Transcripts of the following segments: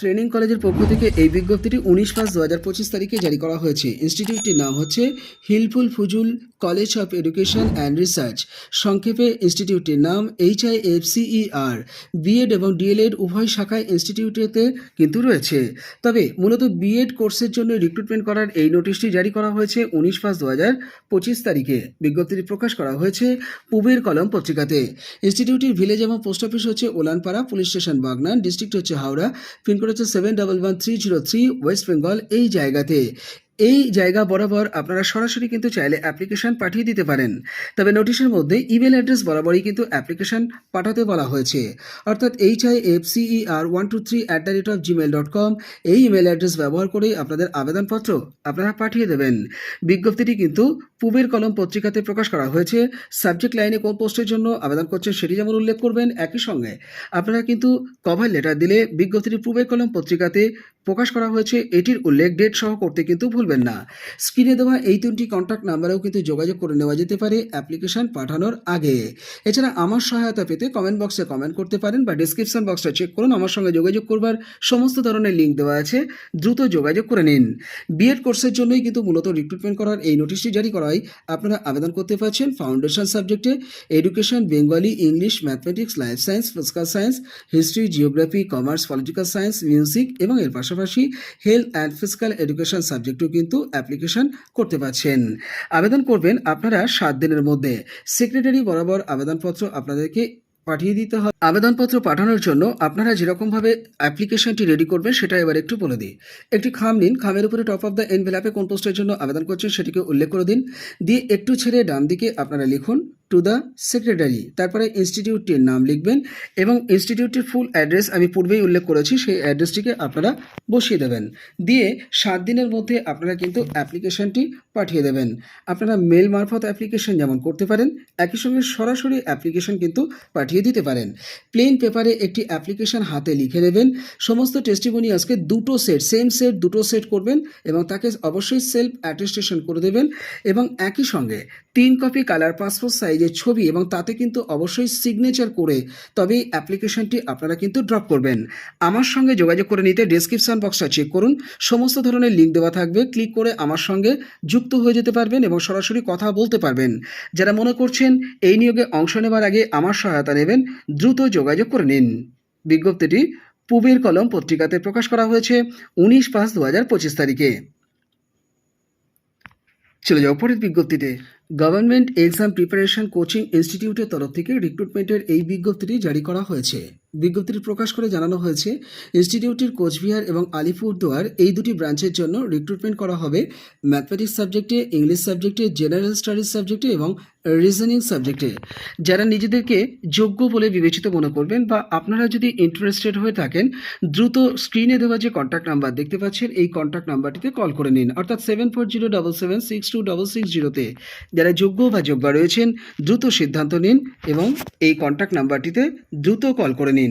Training কলেজের পক্ষ থেকে এই বিজ্ঞপ্তিটি উনিশ পাঁচ দু হাজার পঁচিশ তারিখে জারি করা হয়েছে। ইনস্টিটিউটটির নাম হচ্ছে Hilful Fuzul college of education and research সংক্ষেপে ইনস্টিটিউটটির নাম H I F CER BEd এবং ডিএলএড উভয় শাখায় ইনস্টিটিউটেতে কিন্তু রয়েছে। তবে মূলত বিএড কোর্সের জন্য রিক্রুটমেন্ট করার এই নোটিশটি জারি করা হয়েছে উনিশ পাঁচ দু হাজার পঁচিশ তারিখে। বিজ্ঞপ্তিটি প্রকাশ করা হয়েছে পুবের কলম পত্রিকাতে। ইনস্টিটিউটের ভিলেজ এবং পোস্ট অফিস হচ্ছে Olanpara police station Bagnan district হচ্ছে হাওড়া পিনকোড হচ্ছে seven double one three zero three West Bengal এই জায়গাতে। এই জায়গা বরাবর আপনারা সরাসরি কিন্তু চাইলে অ্যাপ্লিকেশন পাঠিয়ে দিতে পারেন। তবে নোটিশের মধ্যে ইমেল অ্যাড্রেস বরাবরই কিন্তু অ্যাপ্লিকেশন পাঠাতে বলা হয়েছে। অর্থাৎ H I F CER one two three at the rate of Gmail dot com এই ইমেল অ্যাড্রেস ব্যবহার করেই আপনাদের আবেদনপত্র আপনারা পাঠিয়ে দেবেন। বিজ্ঞপ্তিটি কিন্তু পুবের কলম পত্রিকাতে প্রকাশ করা হয়েছে। সাবজেক্ট লাইনে কোন পোস্টের জন্য আবেদন করছেন সেটি যেমন উল্লেখ করবেন, একই সঙ্গে আপনারা কিন্তু কভার লেটার দিলে বিজ্ঞপ্তিটি পূবের কলম পত্রিকাতে প্রকাশ করা হয়েছে, এটির উল্লেখ ডেট সহ করতে কিন্তু ভুলবেন না। স্ক্রিনে দেওয়া এই তিনটি কন্ট্যাক্ট নাম্বারেও কিন্তু যোগাযোগ করে নেওয়া যেতে পারে অ্যাপ্লিকেশন পাঠানোর আগে। এছাড়া আমার সহায়তা পেতে কমেন্ট বক্সে কমেন্ট করতে পারেন বা ডিসক্রিপশন বক্সটা চেক করুন, আমার সঙ্গে যোগাযোগ করবার সমস্ত ধরনের লিঙ্ক দেওয়া আছে, দ্রুত যোগাযোগ করে নিন। বিএড কোর্সের জন্যই কিন্তু মূলত রিক্রুটমেন্ট করার এই নোটিশটি জারি করায়। আপনারা আবেদন করতে পারছেন ফাউন্ডেশন সাবজেক্টে education Bengali English mathematics life science physical science history geography commerce political science music এবং এর পাশাপাশি হেলথ অ্যান্ড ফিজিক্যাল এডুকেশন সাবজেক্টও কিন্তু অ্যাপ্লিকেশন করতে পারছেন। আবেদন করবেন আপনারা সাত দিনের মধ্যে। সেক্রেটারি বরাবর আবেদনপত্র আপনাদেরকে পাঠিয়ে দিতে হবে। আবেদনপত্র পাঠানোর জন্য আপনারা যেরকমভাবে অ্যাপ্লিকেশনটি রেডি করবেন সেটা এবার একটু বলে দিই। একটি খাম নিন। খামের উপরে টপ অফ দ্য এনভেলাপে কোন পোস্টের জন্য আবেদন করছেন সেটিকে উল্লেখ করে দিন। দিয়ে একটু ছেড়ে ডান দিকে আপনারা লিখুন টু দ্য সেক্রেটারি তারপরে ইনস্টিটিউটটির নাম লিখবেন এবং ইনস্টিটিউটটির ফুল অ্যাড্রেস আমি পূর্বেই উল্লেখ করেছি, সেই অ্যাড্রেসটিকে আপনারা বসিয়ে দেবেন। দিয়ে সাত দিনের মধ্যে আপনারা কিন্তু অ্যাপ্লিকেশনটি পাঠিয়ে দেবেন। আপনারা মেল মারফত অ্যাপ্লিকেশন যেমন করতে পারেন, একই সঙ্গে সরাসরি অ্যাপ্লিকেশন কিন্তু পাঠিয়ে দিতে পারেন। প্লেন পেপারে একটি অ্যাপ্লিকেশন হাতে লিখে নেবেন। সমস্ত টেস্টিমোনিয়ালসকে দুটো সেট সেম সেট দুটো সেট করবেন এবং তাকে অবশ্যই সেলফ অ্যাটেস্টেশন করে দেবেন। এবং একই সঙ্গে তিন কপি কালার পাসপোর্ট সাইজের ছবি এবং তাতে কিন্তু অবশ্যই সিগনেচার করে তবেই অ্যাপ্লিকেশনটি আপনারা কিন্তু ড্রপ করবেন। আমার সঙ্গে যোগাযোগ করে নিতে ডেসক্রিপশন বক্সটা চেক করুন। সমস্ত ধরনের লিঙ্ক দেওয়া থাকবে। ক্লিক করে আমার সঙ্গে যুক্ত হয়ে যেতে পারবেন এবং সরাসরি কথা বলতে পারবেন। যারা মনে করছেন এই নিয়োগে অংশ নেবার আগে আমার সহায়তা নেবেন, দ্রুত যোগাযোগ করে নিন। বিজ্ঞপ্তিটি পুবের কলম পত্রিকাতে প্রকাশ করা হয়েছে উনিশ পাঁচ দু তারিখে। চলে যাও, পরের বিজ্ঞপ্তিতে। গভর্নমেন্ট এক্সাম প্রিপারেশন কোচিং ইনস্টিটিউটের তরফ থেকে রিক্রুটমেন্টের এই বিজ্ঞপ্তিটি জারি করা হয়েছে। বিজ্ঞপ্তিটি প্রকাশ করে জানানো হয়েছে ইনস্টিটিউটের কোচবিহার এবং আলিপুরদুয়ার এই দুটি ব্রাঞ্চের জন্য রিক্রুটমেন্ট করা হবে। ম্যাথমেটিক্স সাবজেক্টে ইংলিশ সাবজেক্টে জেনারেল স্টাডিজ সাবজেক্টে এবং রিজনিং সাবজেক্টে যারা নিজেদেরকে যোগ্য বলে বিবেচিত মনে করবেন বা আপনারা যদি ইন্টারেস্টেড হয়ে থাকেন, দ্রুত স্ক্রিনে দেওয়া যে কন্ট্যাক্ট নাম্বার দেখতে পাচ্ছেন, এই কন্ট্যাক্ট নাম্বারটিতে কল করে নিন। অর্থাৎ seven four zero double seven six two double six জিরোতে যারা যোগ্য বা যোগ্য রয়েছেন, দ্রুত সিদ্ধান্ত নিন এবং এই কন্ট্যাক্ট নাম্বারটিতে দ্রুত কল করে নিন।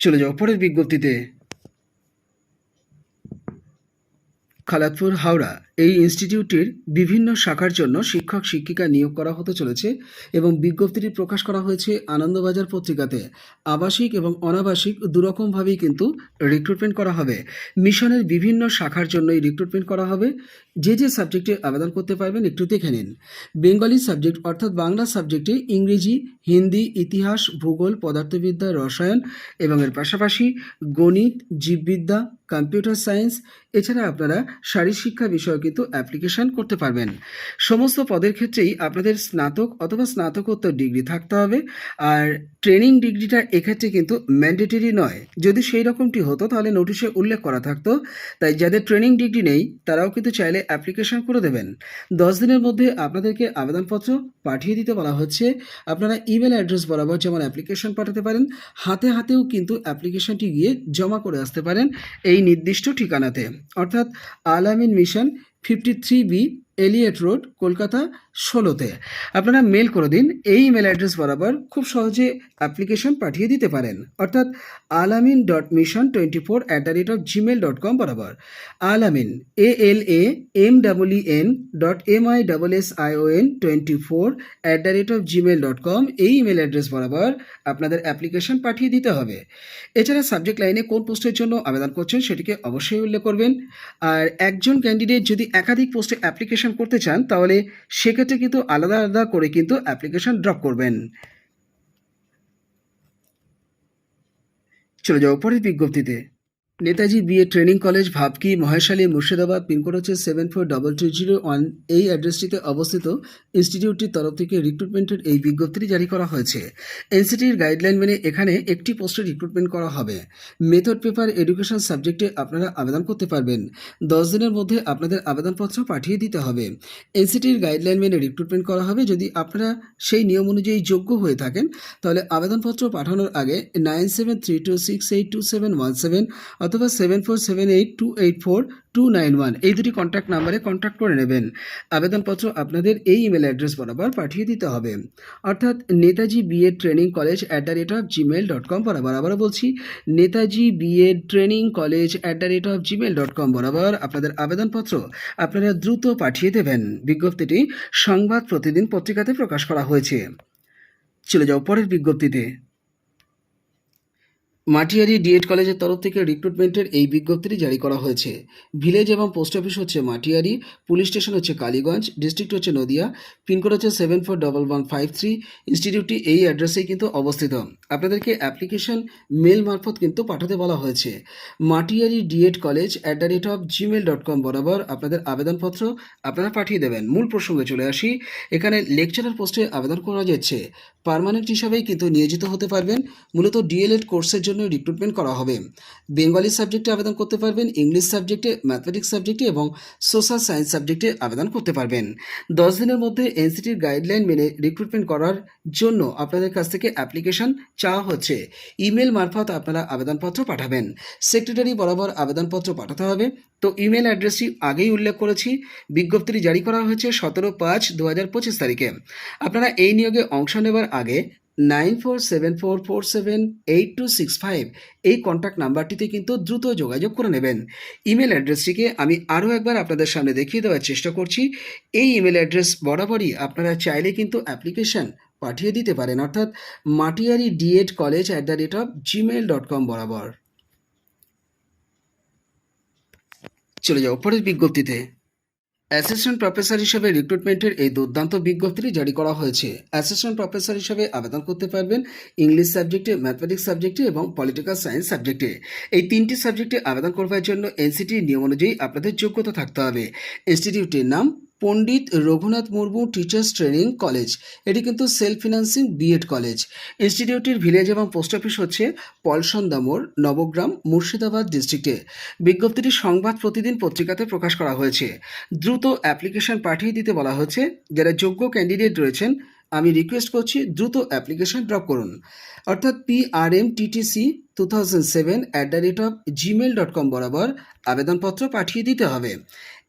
চলে যাও পরের বিজ্ঞপ্তিতে। খালাতপুর হাওড়া। এই ইনস্টিটিউটটির বিভিন্ন শাখার জন্য শিক্ষক, শিক্ষিকা নিয়োগ করা হতে চলেছে এবং বিজ্ঞপ্তিটি প্রকাশ করা হয়েছে আনন্দবাজার পত্রিকাতে। আবাসিক এবং অনাবাসিক দুরকমভাবেই কিন্তু রিক্রুটমেন্ট করা হবে। মিশনের বিভিন্ন শাখার জন্যই রিক্রুটমেন্ট করা হবে। যে যে সাবজেক্টে আবেদন করতে পারবেন একটু দেখে নিন। বেঙ্গলি সাবজেক্ট অর্থাৎ বাংলা সাবজেক্টে ইংরেজি, হিন্দি, ইতিহাস, ভূগোল, পদার্থবিদ্যা, রসায়ন এবং এর পাশাপাশি গণিত, জীববিদ্যা, কম্পিউটার সায়েন্স। এছাড়া আপনারা শারীরশিক্ষা বিষয়ে কিন্তু অ্যাপ্লিকেশন করতে পারবেন। সমস্ত পদের ক্ষেত্রেই আপনাদের স্নাতক অথবা স্নাতকোত্তর ডিগ্রি থাকতে হবে। আর ট্রেনিং ডিগ্রিটা এক্ষেত্রে কিন্তু ম্যান্ডেটরি নয়। যদি সেই রকমটি হতো, তাহলে নোটিশে উল্লেখ করা থাকতো। তাই যাদের ট্রেনিং ডিগ্রি নেই, তারাও কিন্তু চাইলে অ্যাপ্লিকেশন করে দেবেন। দশ দিনের মধ্যে আপনাদেরকে আবেদনপত্র পাঠিয়ে দিতে বলা হচ্ছে। আপনারা ইমেল অ্যাড্রেস বরাবর যেমন অ্যাপ্লিকেশন পাঠাতে পারেন, হাতে হাতেও কিন্তু অ্যাপ্লিকেশনটি গিয়ে জমা করে আসতে পারেন এই নির্দিষ্ট ঠিকানাতে। অর্থাৎ Alamin mission fifty three B Elliot road Kolkata, ষোলোতে। আপনারা মেল করে দিন, এই ইমেল অ্যাড্রেস বরাবর খুব সহজে অ্যাপ্লিকেশন পাঠিয়ে দিতে পারেন। অর্থাৎ Alamin dot mission twenty four at the rate of Gmail dot com বরাবর। Alamin A L A M double N dot M I double S I O N twenty four at the rate of Gmail dot com এই email address বরাবর আপনাদের application পাঠিয়ে দিতে হবে। এছাড়া subject লাইনে কোন পোস্টের জন্য আবেদন করছেন সেটিকে অবশ্যই উল্লেখ করবেন। আর একজন ক্যান্ডিডেট যদি একাধিক পোস্টে অ্যাপ্লিকেশন করতে চান, তাহলে সেক্ষেত্রে কিন্তু আলাদা আলাদা করে কিন্তু অ্যাপ্লিকেশন ড্রপ করবেন। চলে যাও পরের বিজ্ঞপ্তিতে। Netaji BA training college, Bhabki, Maheshali, Murshidabad, pincode হচ্ছে seven four double two zero one এই অ্যাড্রেসটিতে অবস্থিত ইনস্টিটিউটটির তরফ থেকে রিক্রুটমেন্টের এই বিজ্ঞপ্তিটি জারি করা হয়েছে। এনসিটির গাইডলাইন মেনে এখানে একটি পোস্টে রিক্রুটমেন্ট করা হবে। মেথড পেপার এডুকেশন সাবজেক্টে আপনারা আবেদন করতে পারবেন। দশ দিনের মধ্যে আপনাদের আবেদনপত্র পাঠিয়ে দিতে হবে। এনসিটির গাইডলাইন মেনে রিক্রুটমেন্ট করা হবে। যদি আপনারা সেই নিয়ম অনুযায়ী যোগ্য হয়ে থাকেন, তাহলে আবেদনপত্র পাঠানোর আগে nine seven three two six eight two seven one seven অথবা seven four seven eight two eight four two nine one এই দুটি কন্ট্যাক্ট নাম্বারে কন্ট্যাক্ট করে নেবেন। আবেদনপত্র আপনাদের এই ইমেল অ্যাড্রেস বরাবর পাঠিয়ে দিতে হবে। অর্থাৎ Netaji BEd training college at the rate of Gmail dot com বরাবর। আবারও বলছি, Netaji BEd training college at the rate of Gmail dot com বরাবর আপনাদের আবেদনপত্র আপনারা দ্রুত পাঠিয়ে দেবেন। বিজ্ঞপ্তিটি সংবাদ প্রতিদিন পত্রিকাতে প্রকাশ করা হয়েছে। চলে যাও পরের বিজ্ঞপ্তিতে। মাটিয়ারি ডিএড কলেজের তরফ থেকে রিক্রুটমেন্টের এই বিজ্ঞপ্তিটি জারি করা হয়েছে। ভিলেজ এবং পোস্ট অফিস হচ্ছে মাটিয়ারি পুলিশ স্টেশন হচ্ছে কালীগঞ্জ ডিস্ট্রিক্ট হচ্ছে নদিয়া পিনকোড হচ্ছে seven four double one five three ইনস্টিটিউটটি এই অ্যাড্রেসেই কিন্তু অবস্থিত। আপনাদেরকে অ্যাপ্লিকেশন মেল মারফত কিন্তু পাঠাতে বলা হয়েছে। Matiari DEd college at the rate of Gmail dot com বরাবর আপনাদের আবেদনপত্র আপনারা পাঠিয়ে দেবেন। মূল প্রসঙ্গে চলে আসি। এখানে লেকচারার পোস্টে আবেদন করা যাচ্ছে। পার্মানেন্ট হিসাবেই কিন্তু নিয়োজিত হতে পারবেন। মূলত ডিএলএড কোর্সের জন্য রিক্রুটমেন্ট করা হবে। বেঙ্গলি সাবজেক্টে আবেদন করতে পারবেন ইংলিশ সাবজেক্টে ম্যাথমেটিক্স সাবজেক্টে এবং সোশ্যাল সায়েন্স সাবজেক্টে আবেদন করতে পারবেন। দশ দিনের মধ্যে এনসিটির গাইডলাইন মেনে রিক্রুটমেন্ট করার জন্য আপনাদের কাছ থেকে অ্যাপ্লিকেশন চাওয়া হচ্ছে। ইমেল মারফত আপনারা আবেদনপত্র পাঠাবেন। সেক্রেটারি বরাবর আবেদনপত্র পাঠাতে হবে। তো ইমেল অ্যাড্রেসটি আগেই উল্লেখ করেছি। বিজ্ঞপ্তিটি জারি করা হয়েছে সতেরো পাঁচ দু হাজার পঁচিশ তারিখে। আপনারা এই নিয়োগে অংশ নেবার আগে nine four seven four four seven eight two six five এই কন্ট্যাক্ট নাম্বারটিতে কিন্তু দ্রুত যোগাযোগ করে নেবেন। ইমেল অ্যাড্রেসটিকে আমি আরও একবার আপনাদের সামনে দেখিয়ে দেওয়ার চেষ্টা করছি। এই ইমেল অ্যাড্রেস বরাবরই আপনারা চাইলে কিন্তু অ্যাপ্লিকেশন পাঠিয়ে দিতে পারেন। অর্থাৎ Matiari DEd college at the rate of Gmail dot com বরাবর। চলে যাও, পরের বিজ্ঞপ্তিতে। অ্যাসিস্ট্যান্ট প্রফেসর হিসেবে রিক্রুটমেন্টের এই দুর্দান্ত বিজ্ঞপ্তিটি জারি করা হয়েছে। অ্যাসিস্ট্যান্ট প্রফেসর হিসেবে আবেদন করতে পারবেন ইংলিশ সাবজেক্টে ম্যাথমেটিক্স সাবজেক্টে এবং পলিটিক্যাল সায়েন্স সাবজেক্টে এই তিনটি সাবজেক্টে আবেদন করবার জন্য এনসিটির নিয়ম অনুযায়ী আপনাদের যোগ্যতা থাকতে হবে। ইনস্টিটিউটের নাম Pandit Raghunath Murmu teachers training college এটি কিন্তু self financing B Ed college ইনস্টিটিউটটির village এবং পোস্ট অফিস হচ্ছে পলসন দামোর নবগ্রাম, মুর্শিদাবাদ ডিস্ট্রিক্টে বিজ্ঞপ্তিটি সংবাদ প্রতিদিন পত্রিকাতে প্রকাশ করা হয়েছে। দ্রুত অ্যাপ্লিকেশন পাঠিয়ে দিতে বলা হয়েছে যারা যোগ্য ক্যান্ডিডেট রয়েছেন, আমি রিকোয়েস্ট করছি দ্রুত অ্যাপ্লিকেশন ড্রপ করুন। অর্থাৎ P R M TTC two thousand seven at the rate of Gmail dot com বরাবর আবেদনপত্র পাঠিয়ে দিতে হবে।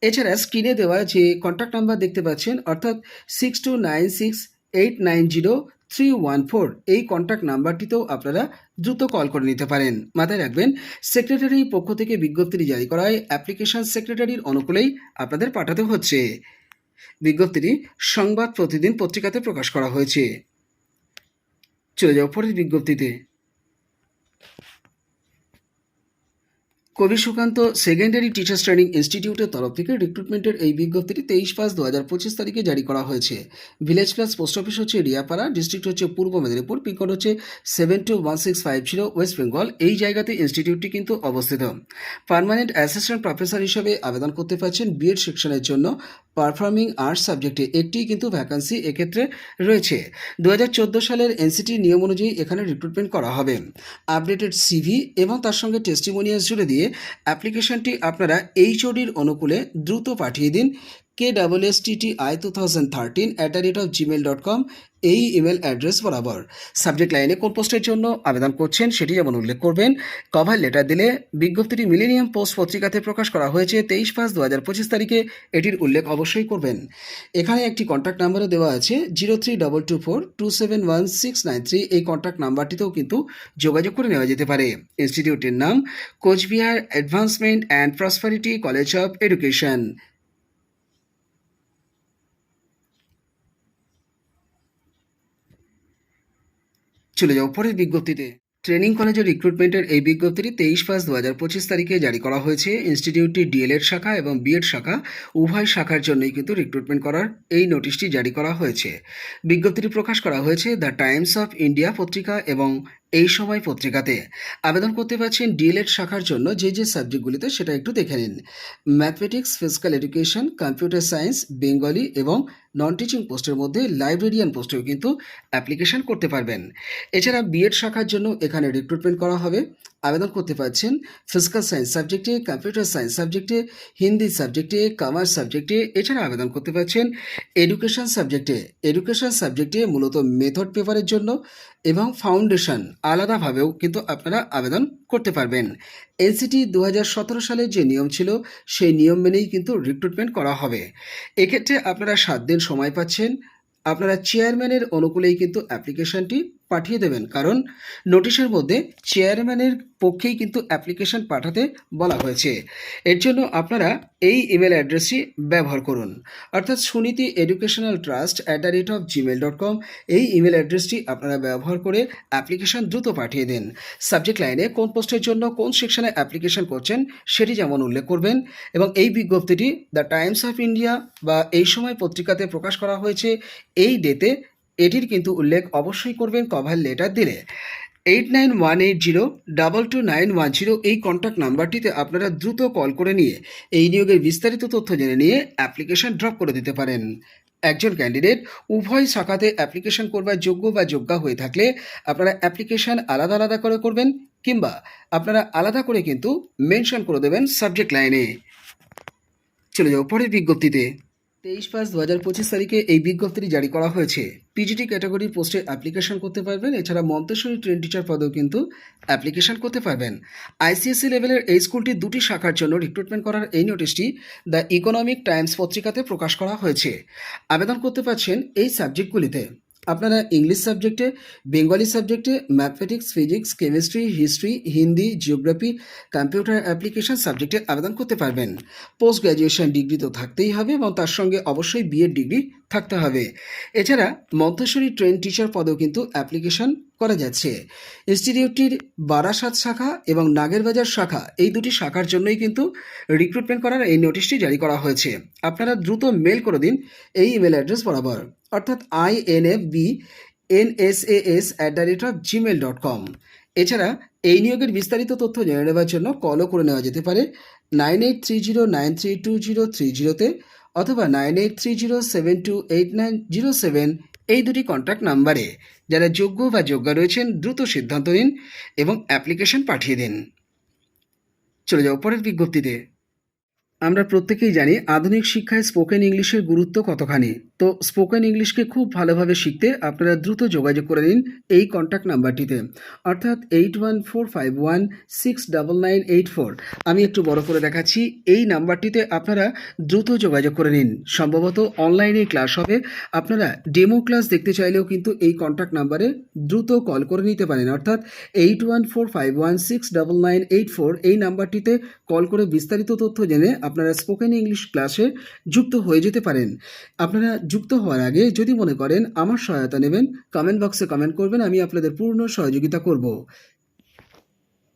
এছাড়া স্ক্রিনে দেওয়া যে কন্ট্যাক্ট নাম্বার দেখতে পাচ্ছেন, অর্থাৎ six two nine six eight nine zero three one four এই কন্ট্যাক্ট নাম্বারটিতেও আপনারা দ্রুত কল করে নিতে পারেন। মাথায় রাখবেন সেক্রেটারি পক্ষ থেকে বিজ্ঞপ্তিটি জারি করায় অ্যাপ্লিকেশন সেক্রেটারির অনুকূলেই আপনাদের পাঠাতে হচ্ছে। বিজ্ঞপ্তিটি সংবাদ প্রতিদিন পত্রিকাতে প্রকাশ করা হয়েছে। চলে যাও পরের বিজ্ঞপ্তিতে। কবি সুকান্ত সেকেন্ডারি টিচার্স ট্রেনিং ইনস্টিটিউটের তরফ থেকে রিক্রুটমেন্টের এই বিজ্ঞপ্তিটি তেইশ পাঁচ দু হাজার পঁচিশ তারিখে জারি করা হয়েছে। ভিলেজ প্লাস পোস্ট অফিস হচ্ছে রিয়াপাড়া, ডিস্ট্রিক্ট হচ্ছে পূর্ব মেদিনীপুর পিনকোড হচ্ছে seven two one six five zero West Bengal এই জায়গাতে ইনস্টিটিউটটি কিন্তু অবস্থিত। পার্মানেন্ট অ্যাসিস্ট্যান্ট প্রফেসর হিসেবে আবেদন করতে পারছেন বিএড সেকশনের জন্য। পারফর্মিং আর্টস সাবজেক্টে একটি কিন্তু ভ্যাকান্সি এক্ষেত্রে রয়েছে। দু হাজার চোদ্দ সালের এনসিটি নিয়ম অনুযায়ী এখানে রিক্রুটমেন্ট করা হবে। আপডেটেড সিভি এবং তার সঙ্গে টেস্টিমোনিয়াস জুড়ে দিয়ে অ্যাপ্লিকেশনটি আপনারা এইচওডির অনুকূলে দ্রুত পাঠিয়ে দিন। K double S T T I two thousand thirteen at the rate of Gmail dot com এই ইমেল অ্যাড্রেস বরাবর। সাবজেক্ট লাইনে কোন পোস্টের জন্য আবেদন করছেন সেটি যেমন উল্লেখ করবেন। কভার লেটার দিলে বিজ্ঞপ্তিটি মিলেনিয়াম পোস্ট পত্রিকাতে প্রকাশ করা হয়েছে তেইশ পাঁচ দু হাজার পঁচিশ তারিখে। এটির উল্লেখ অবশ্যই করবেন। এখানে একটি কন্ট্যাক্ট নাম্বারও দেওয়া আছে zero three double two four two seven one six nine three এই কন্ট্যাক্ট নাম্বারটিতেও কিন্তু যোগাযোগ করে নেওয়া যেতে পারে। ইনস্টিটিউটের নাম Cooch Behar advancement and prosperity college of education চলে যাও পরের বিজ্ঞপ্তিতে। ট্রেনিং কলেজের রিক্রুটমেন্টের এই বিজ্ঞপ্তিটি তেইশ পাঁচ দু হাজার পঁচিশ তারিখে জারি করা হয়েছে। ইনস্টিটিউটটি ডিএলএড শাখা এবং বিএড শাখা উভয় শাখার জন্যই কিন্তু রিক্রুটমেন্ট করার এই নোটিশটি জারি করা হয়েছে। বিজ্ঞপ্তিটি প্রকাশ করা হয়েছে দ্য টাইমস অফ ইন্ডিয়া পত্রিকা এবং এই সময় পত্রিকাতে। আবেদন করতে পারছেন ডিএলএড শাখার জন্য যে যে সাবজেক্টগুলিতে সেটা একটু দেখে নিন। Mathematics, physical education, computer science, Bengali এবং নন টিচিং পোস্টের মধ্যে লাইব্রেরিয়ান পোস্টেও কিন্তু অ্যাপ্লিকেশন করতে পারবেন। এছাড়া বিএড শাখার জন্য এখানে রিক্রুটমেন্ট করা হবে। আবেদন করতে পারছেন। ফিজিক্যাল সায়েন্স সাবজেক্টে কম্পিউটার সায়েন্স সাবজেক্টে হিন্দি সাবজেক্টে কমার্স সাবজেক্টে এছাড়া আবেদন করতে পারছেন। এডুকেশন সাবজেক্টে এডুকেশন সাবজেক্টে মূলত মেথড পেপারের জন্য এবং ফাউন্ডেশন আলাদাভাবেও কিন্তু আপনারা আবেদন করতে পারবেন। এনসিটি দু সালে যে নিয়ম ছিল, সেই নিয়ম মেনেই কিন্তু রিক্রুটমেন্ট করা হবে। এক্ষেত্রে আপনারা সাত দিন সময় পাচ্ছেন। আপনারা চেয়ারম্যানের অনুকূলেই কিন্তু অ্যাপ্লিকেশনটি পাঠিয়ে দেবেন। কারণ নোটিশের মধ্যে চেয়ারম্যানের পক্ষেই কিন্তু অ্যাপ্লিকেশন পাঠাতে বলা হয়েছে। এর জন্য আপনারা এই ইমেল অ্যাড্রেসটি ব্যবহার করুন। অর্থাৎ Suniti educational trust at the rate of Gmail dot com এই ইমেল অ্যাড্রেসটি আপনারা ব্যবহার করে অ্যাপ্লিকেশন দ্রুত পাঠিয়ে দিন। সাবজেক্ট লাইনে কোন পোস্টের জন্য কোন সেকশনে অ্যাপ্লিকেশন করছেন সেটি যেমন উল্লেখ করবেন এবং এই বিজ্ঞপ্তিটি দ্য টাইমস অফ ইন্ডিয়া বা এই সময় পত্রিকাতে প্রকাশ করা হয়েছে এই ডেতে এটির কিন্তু উল্লেখ অবশ্যই করবেন কভার লেটার দিলে। Eight nine one eight zero double two nine one zero এই কন্ট্যাক্ট নাম্বারটিতে আপনারা দ্রুত কল করে নিয়ে এই নিয়োগের বিস্তারিত তথ্য জেনে নিয়ে অ্যাপ্লিকেশন ড্রপ করে দিতে পারেন। একজন ক্যান্ডিডেট উভয় শাখাতে অ্যাপ্লিকেশন করবার যোগ্য বা যোগ্যা হয়ে থাকলে আপনারা অ্যাপ্লিকেশন আলাদা আলাদা করে করবেন কিংবা আপনারা আলাদা করে কিন্তু মেনশন করে দেবেন সাবজেক্ট লাইনে চলে যাও পরের বিজ্ঞপ্তিতে। তেইশ পাঁচ দু হাজার পঁচিশ তারিখে এই বিজ্ঞপ্তিটি জারি করা হয়েছে। পিজিটি ক্যাটাগরি পোস্টে অ্যাপ্লিকেশন করতে পারবেন। এছাড়া মন্তেশ্বরী ট্রেন টিচার পদেও কিন্তু অ্যাপ্লিকেশন করতে পারবেন। আইসিএসসি লেভেলের এই স্কুলটি দুটি শাখার জন্য রিক্রুটমেন্ট করার এই নোটিশটি দ্য ইকোনমিক টাইমস পত্রিকাতে প্রকাশ করা হয়েছে। আবেদন করতে পারছেন এই সাবজেক্টগুলিতে আপনারা ইংলিশ সাবজেক্টে বেঙ্গলি সাবজেক্টে mathematics physics chemistry history Hindi geography computer application সাবজেক্টে আবেদন করতে পারবেন। পোস্ট গ্র্যাজুয়েশন ডিগ্রি তো থাকতেই হবে এবং তার সঙ্গে অবশ্যই বিএড ডিগ্রি থাকতে হবে। এছাড়া মন্তেশ্বরী ট্রেন টিচার পদেও কিন্তু অ্যাপ্লিকেশন করা যাচ্ছে। ইনস্টিটিউটটির বারাসাত শাখা এবং নাগেরবাজার শাখা এই দুটি শাখার জন্যই কিন্তু রিক্রুটমেন্ট করার এই নোটিশটি জারি করা হয়েছে। আপনারা দ্রুত মেল করে দিন এই ইমেল অ্যাড্রেস বরাবর। অর্থাৎ I N F B N S A S at the rate of Gmail dot com এছাড়া এই নিয়োগের বিস্তারিত তথ্য জেনে নেওয়ার জন্য কলও করে নেওয়া যেতে পারে nine eight three zero nine three two zero three জিরোতে অথবা nine eight three zero seven two eight nine zero seven এই দুটি কন্ট্যাক্ট নাম্বারে যারা যোগ্য বা যোগ্যা রয়েছেন, দ্রুত সিদ্ধান্ত নিন এবং অ্যাপ্লিকেশন পাঠিয়ে দিন। চলে যাও পরের বিজ্ঞপ্তিতে। আমরা প্রত্যেকেই জানি আধুনিক শিক্ষায় স্পোকেন ইংলিশের গুরুত্ব কতখানি। তো স্পোকেন ইংলিশকে খুব ভালোভাবে শিখতে আপনারা দ্রুত যোগাযোগ করে নিন এই কন্ট্যাক্ট নাম্বারটিতে। অর্থাৎ eight one four five one six double nine eight four আমি একটু বড় করে দেখাচ্ছি, এই নাম্বারটিতে আপনারা দ্রুত যোগাযোগ করে নিন। সম্ভবত অনলাইনে ক্লাস হবে। আপনারা ডেমো ক্লাস দেখতে চাইলেও কিন্তু এই কন্ট্যাক্ট নাম্বারে দ্রুত কল করে নিতে পারেন। অর্থাৎ eight one four five one six double nine eight four এই নাম্বারটিতে কল করে বিস্তারিত তথ্য জেনে আপনারা স্পোকেন ইংলিশ ক্লাসে যুক্ত হয়ে যেতে পারেন। আপনারা যুক্ত হওয়ার আগে যদি মনে করেন আমার সহায়তা নেবেন কমেন্ট বক্সে কমেন্ট করবেন, আমি আপনাদের পূর্ণ সহযোগিতা করব।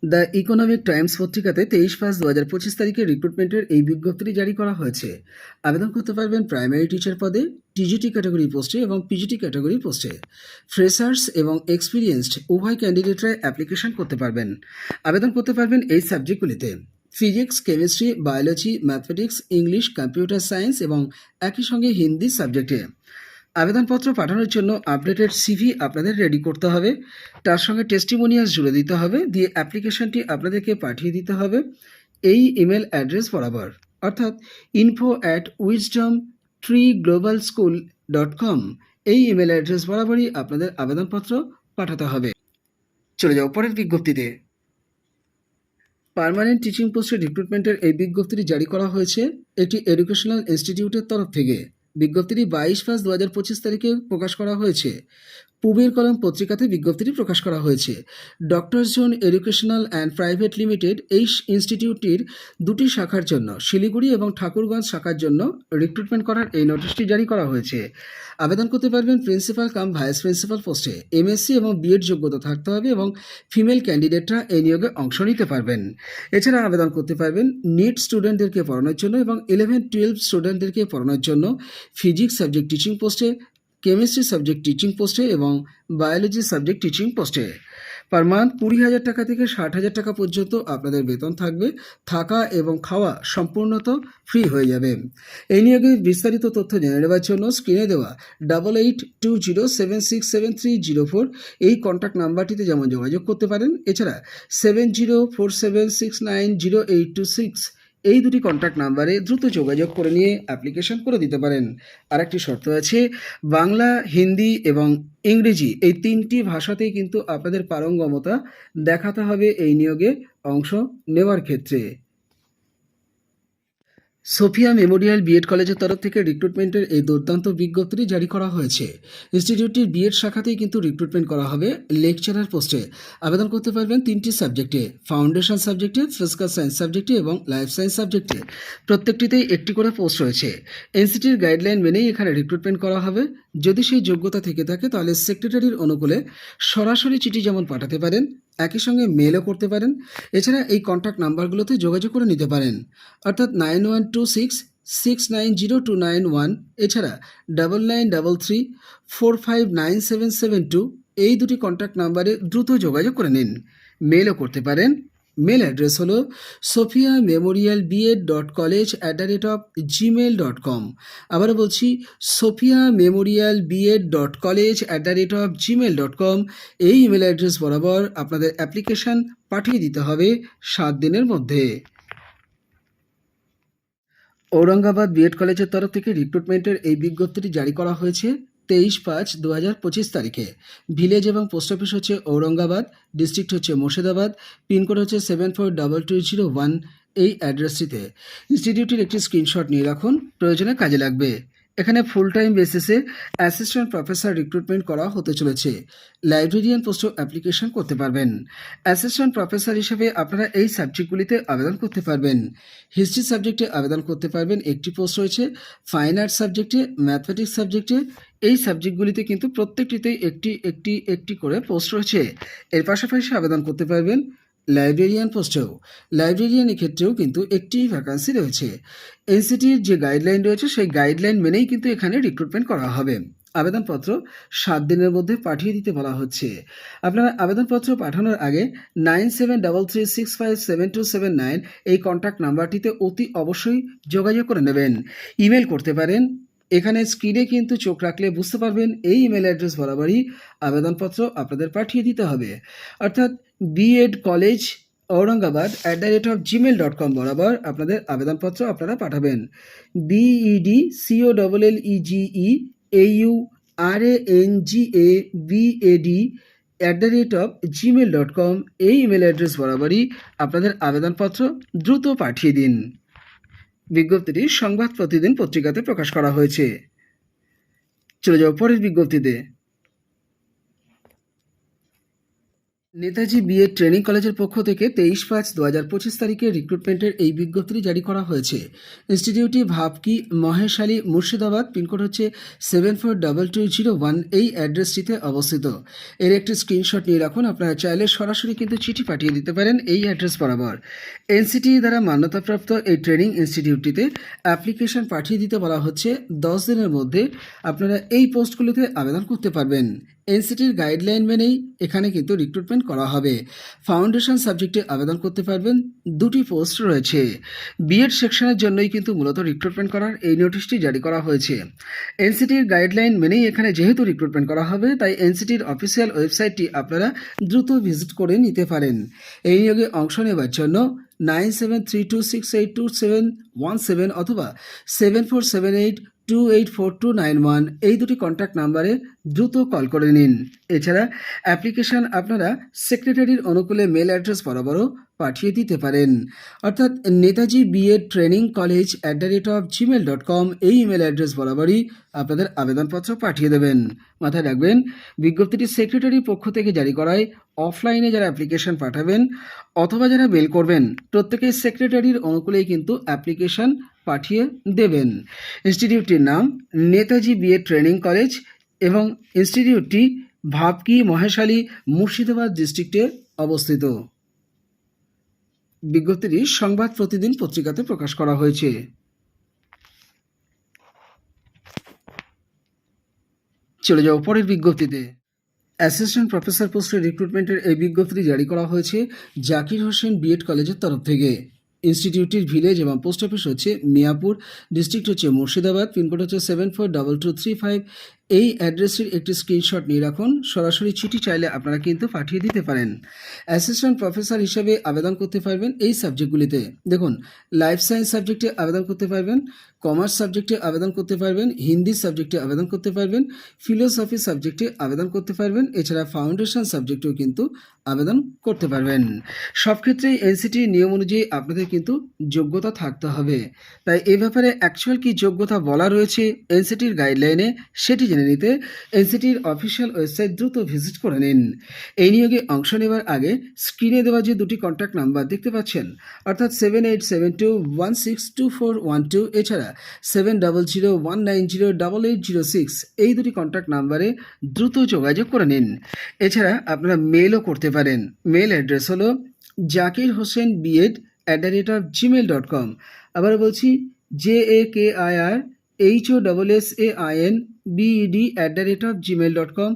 দ্য ইকোনমিক টাইমস পত্রিকাতে তেইশ পাঁচ দু হাজার পঁচিশ তারিখে রিক্রুটমেন্টের এই বিজ্ঞপ্তিটি জারি করা হয়েছে। আবেদন করতে পারবেন প্রাইমারি টিচার পদে টিজিটি ক্যাটাগরি পোস্টে এবং পিজিটি ক্যাটাগরি পোস্টে ফ্রেশার্স এবং এক্সপিরিয়েন্সড উভয় ক্যান্ডিডেটরা অ্যাপ্লিকেশন করতে পারবেন। আবেদন করতে পারবেন এই সাবজেক্টগুলিতে physics, chemistry, biology, mathematics, English, computer science এবং একই সঙ্গে হিন্দি সাবজেক্টে। আবেদনপত্র পাঠানোর জন্য আপডেটেড সিভি আপনাদের রেডি করতে হবে। তার সঙ্গে টেস্টিমোনিয়াস জুড়ে দিতে হবে। দিয়ে অ্যাপ্লিকেশনটি আপনাদেরকে পাঠিয়ে দিতে হবে। এই ইমেল অ্যাড্রেস বরাবর। অর্থাৎ info at wisdom tree global school dot com এই ইমেল অ্যাড্রেস বরাবরই আপনাদের আবেদনপত্র পাঠাতে হবে। চলে যাও পরের বিজ্ঞপ্তিতে। পার্মানেন্ট টিচিং পোস্টে রিক্রুটমেন্টের এই বিজ্ঞপ্তিটি জারি করা হয়েছে। এটি এডুকেশনাল ইনস্টিটিউটের তরফ থেকে। বিজ্ঞপ্তিটি বাইশ পাঁচ দু হাজার পঁচিশ তারিখে প্রকাশ করা হয়েছে। পুবের কলম পত্রিকাতে বিজ্ঞপ্তিটি প্রকাশ করা হয়েছে। Doctor zone educational and private limited এই ইনস্টিটিউটটির দুটি শাখার জন্য, শিলিগুড়ি এবং ঠাকুরগঞ্জ শাখার জন্য রিক্রুটমেন্ট করার এই নোটিশটি জারি করা হয়েছে। আবেদন করতে পারবেন প্রিন্সিপাল কাম ভাইস প্রিন্সিপাল পোস্টে এমএসসি এবং বিএড যোগ্যতা থাকতে হবে এবং ফিমেল ক্যান্ডিডেটরা এই নিয়োগে অংশ নিতে পারবেন। এছাড়া আবেদন করতে পারবেন নিট স্টুডেন্টদেরকে পড়ানোর জন্য এবং ইলেভেন টুয়েলভ স্টুডেন্টদেরকে পড়ানোর জন্য ফিজিক্স সাবজেক্ট টিচিং পোস্টে কেমিস্ট্রি সাবজেক্ট টিচিং পোস্টে এবং বায়োলজি সাবজেক্ট টিচিং পোস্টে পার মান্থ কুড়ি হাজার টাকা থেকে ষাট হাজার টাকা পর্যন্ত আপনাদের বেতন থাকবে, থাকা এবং খাওয়া সম্পূর্ণত ফ্রি হয়ে যাবে। এই নিয়োগে বিস্তারিত তথ্য জেনে নেওয়ার জন্য স্ক্রিনে দেওয়া double eight two zero seven six seven three zero four এই কন্ট্যাক্ট নাম্বারটিতে যেমন যোগাযোগ করতে পারেন, এছাড়া seven zero four seven six nine zero eight two six এই দুটি কন্ট্যাক্ট নাম্বারে দ্রুত যোগাযোগ করে নিয়ে অ্যাপ্লিকেশন করে দিতে পারেন। আর একটি শর্ত আছে, বাংলা, হিন্দি এবং ইংরেজি এই তিনটি ভাষাতেই কিন্তু আপনাদের পারঙ্গমতা দেখাতে হবে এই নিয়োগে অংশ নেওয়ার ক্ষেত্রে। সোফিয়া মেমোরিয়াল বিএড কলেজের তরফ থেকে রিক্রুটমেন্টের এই দুর্দান্ত বিজ্ঞপ্তিটি জারি করা হয়েছে। ইনস্টিটিউটটির বিএড শাখাতেই কিন্তু রিক্রুটমেন্ট করা হবে লেকচারার পোস্টে আবেদন করতে পারবেন তিনটি সাবজেক্টে ফাউন্ডেশন সাবজেক্টে ফিজিক্যাল সায়েন্স সাবজেক্টে এবং লাইফ সায়েন্স সাবজেক্টে প্রত্যেকটিতেই একটি করে পোস্ট রয়েছে। এনসিটির গাইডলাইন মেনেই এখানে রিক্রুটমেন্ট করা হবে। যদি সেই যোগ্যতা থেকে থাকে, তাহলে সেক্রেটারির অনুকূলে সরাসরি চিঠি যেমন পাঠাতে পারেন একই সঙ্গে মেলও করতে পারেন। এছাড়া এই কন্ট্যাক্ট নাম্বারগুলোতে যোগাযোগ করে নিতে পারেন। অর্থাৎ nine one two six six nine zero two nine one এছাড়া double nine double three four five nine seven seven two এই দুটি কন্ট্যাক্ট নাম্বারে দ্রুত যোগাযোগ করে নিন। মেলও করতে পারেন। মেল অ্যাড্রেস হলো Sophia memorial BEd dot college at the rate of Gmail dot com আবারও বলছি Sophia memorial BEd dot college at the rate of Gmail dot com এই ইমেল অ্যাড্রেস বরাবর আপনাদের অ্যাপ্লিকেশান পাঠিয়ে দিতে হবে সাত দিনের মধ্যে। ঔরঙ্গাবাদ বিএড কলেজের তরফ থেকে রিক্রুটমেন্টের এই বিজ্ঞপ্তিটি জারি করা হয়েছে। তেইশ পাঁচ দু হাজার পঁচিশ তারিখে। ভিলেজ এবং পোস্ট অফিস হচ্ছে ঔরঙ্গাবাদ, ডিস্ট্রিক্ট হচ্ছে মুর্শিদাবাদ, পিনকোড হচ্ছে seven four double two zero one এই অ্যাড্রেসটিতে। ইনস্টিটিউটের একটি স্ক্রিনশট নিয়ে রাখুন, প্রয়োজনে কাজে লাগবে। এখানে ফুল টাইম বেসিসে অ্যাসিস্ট্যান্ট প্রফেসর রিক্রুটমেন্ট করা হতে চলেছে। লাইব্রেরিয়ান পোস্টও অ্যাপ্লিকেশন করতে পারবেন। অ্যাসিস্ট্যান্ট প্রফেসর হিসেবে আপনারা এই সাবজেক্টগুলিতে আবেদন করতে পারবেন। হিস্ট্রি সাবজেক্টে আবেদন করতে পারবেন। একটি পোস্ট রয়েছে। ফাইন আর্টস সাবজেক্টে ম্যাথমেটিক্স সাবজেক্টে এই সাবজেক্টগুলিতে কিন্তু প্রত্যেকটিতেই একটি একটি একটি করে পোস্ট রয়েছে। এর পাশাপাশি আবেদন করতে পারবেন। লাইব্রেরিয়ান পোস্টেও লাইব্রেরিয়ানের ক্ষেত্রেও কিন্তু একটি ভ্যাকান্সি রয়েছে। এনসিটির যে গাইডলাইন রয়েছে, সেই গাইডলাইন মেনেই কিন্তু এখানে রিক্রুটমেন্ট করা হবে। আবেদনপত্র সাত দিনের মধ্যে পাঠিয়ে দিতে বলা হচ্ছে। আপনারা আবেদনপত্র পাঠানোর আগে nine seven double three six five seven two seven nine এই কন্ট্যাক্ট নাম্বারটিতে অতি অবশ্যই যোগাযোগ করে নেবেন। ইমেল করতে পারেন এখানে স্ক্রিনে কিন্তু চোখ রাখলে বুঝতে পারবেন এই ইমেল অ্যাড্রেস বরাবরই আবেদনপত্র আপনাদের পাঠিয়ে দিতে হবে। অর্থাৎ BEd college Aurangabad at the rate of Gmail dot com বরাবর আপনাদের আবেদনপত্র আপনারা পাঠাবেন। BED CO double L EGE AU R A N G A BAD at the rate of Gmail dot com এই ইমেল অ্যাড্রেস বরাবরই আপনাদের আবেদনপত্র দ্রুত পাঠিয়ে দিন। বিজ্ঞপ্তিটি সংবাদ প্রতিদিন পত্রিকাতে প্রকাশ করা হয়েছে। চলে যাও পরের বিজ্ঞপ্তিতে। নেতাজি বিএড ট্রেনিং কলেজের পক্ষ থেকে তেইশ পাঁচ দু হাজার পঁচিশ তারিখে রিক্রুটমেন্টের এই বিজ্ঞপ্তিটি জারি করা হয়েছে। ইনস্টিটিউটটি ভাবকি মহেশালী মুর্শিদাবাদ পিনকোড হচ্ছে seven four double two zero one এই অ্যাড্রেসটিতে অবস্থিত। এর একটি স্ক্রিনশট নিয়ে রাখুন, আপনারা চাইলে সরাসরি কিন্তু চিঠি পাঠিয়ে দিতে পারেন এই অ্যাড্রেস বরাবর। এনসিটি দ্বারা মান্যতাপ্রাপ্ত এই ট্রেনিং ইনস্টিটিউটটিতে অ্যাপ্লিকেশন পাঠিয়ে দিতে বলা হচ্ছে। দশ দিনের মধ্যে আপনারা এই পোস্টগুলিতে আবেদন করতে পারবেন। এনসিটির গাইডলাইন মেনেই এখানে কিন্তু রিক্রুটমেন্ট করা হবে। ফাউন্ডেশন সাবজেক্টে আবেদন করতে পারবেন, দুটি পোস্ট রয়েছে। বিএড সেকশনের জন্যই কিন্তু মূলত রিক্রুটমেন্ট করার এই নোটিশটি জারি করা হয়েছে। এনসিটির গাইডলাইন মেনেই এখানে যেহেতু রিক্রুটমেন্ট করা হবে, তাই এনসিটির অফিসিয়াল ওয়েবসাইটটি আপনারা দ্রুত ভিজিট করে নিতে পারেন। এই নিয়োগে অংশ নেওয়ার জন্য nine seven three two six eight two seven one seven অথবা seven four seven eight two eight four two nine one এই দুটি কন্ট্যাক্ট নাম্বারে দ্রুত কল করে নিন। এছাড়া অ্যাপ্লিকেশন আপনারা সেক্রেটারির অনুকূলে মেল অ্যাড্রেস বরাবরও পাঠিয়ে দিতে পারেন। অর্থাৎ Netaji BEd training college at the rate of Gmail dot com এই ইমেল অ্যাড্রেস বরাবরই আপনাদের আবেদনপত্র পাঠিয়ে দেবেন। মাথায় রাখবেন, বিজ্ঞপ্তিটি সেক্রেটারির পক্ষ থেকে জারি করায় অফলাইনে যারা অ্যাপ্লিকেশন পাঠাবেন অথবা যারা মেল করবেন, প্রত্যেকেই সেক্রেটারির অনুকূলেই কিন্তু অ্যাপ্লিকেশন পাঠিয়ে দেবেন। ইনস্টিটিউটটির নাম নেতাজি বিএড ট্রেনিং কলেজ এবং ইনস্টিটিউটটি ভাবকি মহেশালী মুর্শিদাবাদ ডিস্ট্রিক্টে অবস্থিত। বিজ্ঞপ্তিটি সংবাদ প্রতিদিন পত্রিকাতে প্রকাশ করা হয়েছে। চলে যাও পরের বিজ্ঞপ্তিতে। অ্যাসিস্ট্যান্ট প্রফেসর পোস্টের রিক্রুটমেন্টের এই বিজ্ঞপ্তি জারি করা হয়েছে জাকির হোসেন বিএড কলেজের তরফ থেকে। ইনস্টিটিউটটির ভিলেজ এবং পোস্ট অফিস হচ্ছে মিয়াপুর ডিস্ট্রিক্ট হচ্ছে মুর্শিদাবাদ পিনকোড হচ্ছে seven four double two three five এই অ্যাড্রেসটির একটি স্ক্রিনশট নিয়ে রাখুন। সরাসরি চিঠি চাইলে আপনারা কিন্তু পাঠিয়ে দিতে পারেন। অ্যাসিস্ট্যান্ট প্রফেসর হিসেবে আবেদন করতে পারবেন এই সাবজেক্টগুলিতে। দেখুন, লাইফ সায়েন্স সাবজেক্টে আবেদন করতে পারবেন। কমার্স সাবজেক্টে আবেদন করতে পারবেন, হিন্দি সাবজেক্টে আবেদন করতে পারবেন ফিলোসফি সাবজেক্টে আবেদন করতে পারবেন, এছাড়া ফাউন্ডেশন সাবজেক্টেও কিন্তু আবেদন করতে পারবেন। সব ক্ষেত্রেই এনসিটির নিয়ম অনুযায়ী আপনাদের কিন্তু যোগ্যতা থাকতে হবে। তাই এ ব্যাপারে অ্যাকচুয়াল কি যোগ্যতা বলা রয়েছে এনসিটির গাইডলাইনে সেটি জেনে নিতে এনসিটির অফিসিয়াল ওয়েবসাইট দ্রুত ভিজিট করে নিন। এই নিয়োগে অংশ নেওয়ার আগে স্ক্রিনে দেওয়া যে দুটি কন্ট্যাক্ট নাম্বার দেখতে পাচ্ছেন, অর্থাৎ seven eight seven two one six two four one two এছাড়া seven double zero one nine zero double eight zero six এই দুটি কন্ট্যাক্ট নাম্বারে দ্রুত যোগাযোগ করে নিন। এছাড়া আপনারা মেলও করতে পারেন। মেল অ্যাড্রেস হলো Zakir Hossain BEd at the rate of Gmail dot com আবার বলছি J A K I R H O double S A I N B E D at the rate of Gmail dot com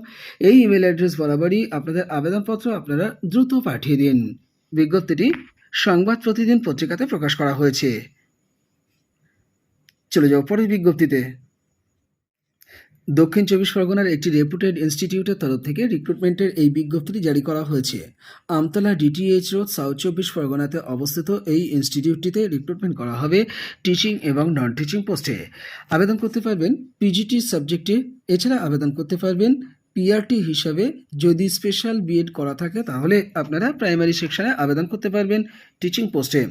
এই email address বরাবরই আপনাদের আবেদনপত্র আপনারা দ্রুত পাঠিয়ে দিন। বিজ্ঞপ্তিটি সংবাদ প্রতিদিন পত্রিকাতে প্রকাশ করা হয়েছে। চলে যাও পরের বিজ্ঞপ্তিতে। দক্ষিণ চব্বিশ পরগনার একটি রেপুটেড ইনস্টিটিউটের তরফ থেকে রিক্রুটমেন্টের এই বিজ্ঞপ্তিটি জারি করা হয়েছে। আমতলা ডিটিএইচ রোড, সাউথ চব্বিশ পরগনাতে অবস্থিত এই ইনস্টিটিউটটিতে রিক্রুটমেন্ট করা হবে টিচিং এবং নন টিচিং পোস্টে। আবেদন করতে পারবেন পিজিটি সাবজেক্টে। এছাড়া আবেদন করতে পারবেন পিআরটি হিসাবে যদি স্পেশাল বিএড করা থাকে, তাহলে আপনারা প্রাইমারি সেকশনে আবেদন করতে পারবেন টিচিং পোস্টে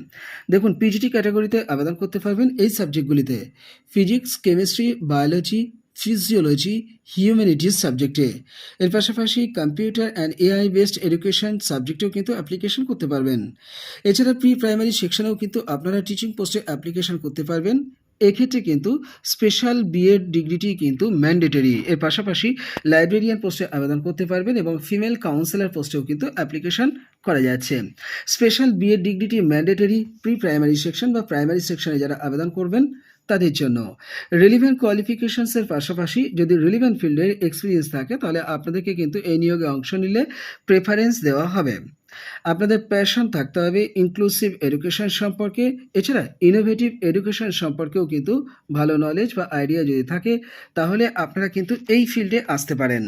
দেখুন পিজিটি ক্যাটাগরিতে আবেদন করতে পারবেন এই সাবজেক্টগুলিতে physics chemistry biology physiology humanities সাবজেক্টে এর পাশাপাশি computer and AI based education সাবজেক্টেও কিন্তু অ্যাপ্লিকেশন করতে পারবেন। এছাড়া প্রি প্রাইমারি সেকশনেও কিন্তু আপনারা টিচিং পোস্টে অ্যাপ্লিকেশন করতে পারবেন। এক্ষেত্রে কিন্তু স্পেশাল বিএড ডিগ্রিটি কিন্তু ম্যান্ডেটরি এর পাশাপাশি লাইব্রেরিয়ান পোস্টে আবেদন করতে পারবেন এবং ফিমেল কাউন্সিলর পোস্টেও কিন্তু অ্যাপ্লিকেশন করা যাচ্ছে। স্পেশাল বিএড ডিগ্রিটি ম্যান্ডেটরি প্রি প্রাইমারি সেকশন বা প্রাইমারি সেকশনে যারা আবেদন করবেন তাদের জন্য। রিলিভেন্ট কোয়ালিফিকেশনসের পাশাপাশি যদি রিলিভেন্ট ফিল্ডের এক্সপিরিয়েন্স থাকে তাহলে আপনাদেরকে কিন্তু এই নিয়োগে অংশ নিলে প্রেফারেন্স দেওয়া হবে। আপনাদের প্যাশন থাকতে হবে ইনক্লুসিভ এডুকেশন সম্পর্কে। এছাড়া ইনোভেটিভ এডুকেশন সম্পর্কেও কিন্তু ভালো নলেজ বা আইডিয়া যদি থাকে, তাহলে আপনারা কিন্তু এই ফিল্ডে আসতে পারেন।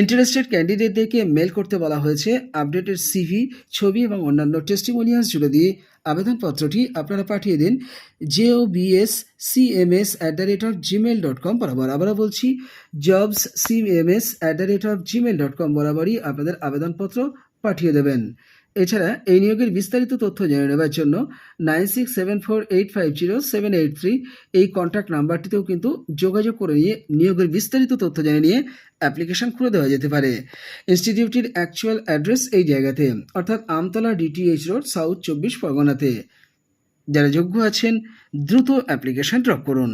ইন্টারেস্টেড ক্যান্ডিডেটদেরকে মেল করতে বলা হয়েছে। আপডেটেড সিভি ছবি এবং অন্যান্য টেস্টিমোনিয়ালস জুড়ে দিয়ে আবেদনপত্রটি আপনারা পাঠিয়ে দিন। J O B S C M S at the rate of Gmail dot com বরাবর। আবারও বলছি jobs CMS at the rate of Gmail dot com বরাবরই আপনাদের আবেদনপত্র পাঠিয়ে দেবেন। এছাড়া এই নিয়োগের বিস্তারিত তথ্য জেনে নেওয়ার জন্য nine six seven four eight five zero seven eight three এই কন্ট্যাক্ট নাম্বারটিতেও কিন্তু যোগাযোগ করে নিয়ে নিয়োগের বিস্তারিত তথ্য জেনে নিয়ে অ্যাপ্লিকেশন খুলে দেওয়া যেতে পারে। ইনস্টিটিউটটির অ্যাকচুয়াল অ্যাড্রেস এই জায়গাতে, অর্থাৎ আমতলা ডিটিএইচ রোড, সাউথ চব্বিশ পরগনাতে। যারা যোগ্য আছেন, দ্রুত অ্যাপ্লিকেশন ড্রপ করুন।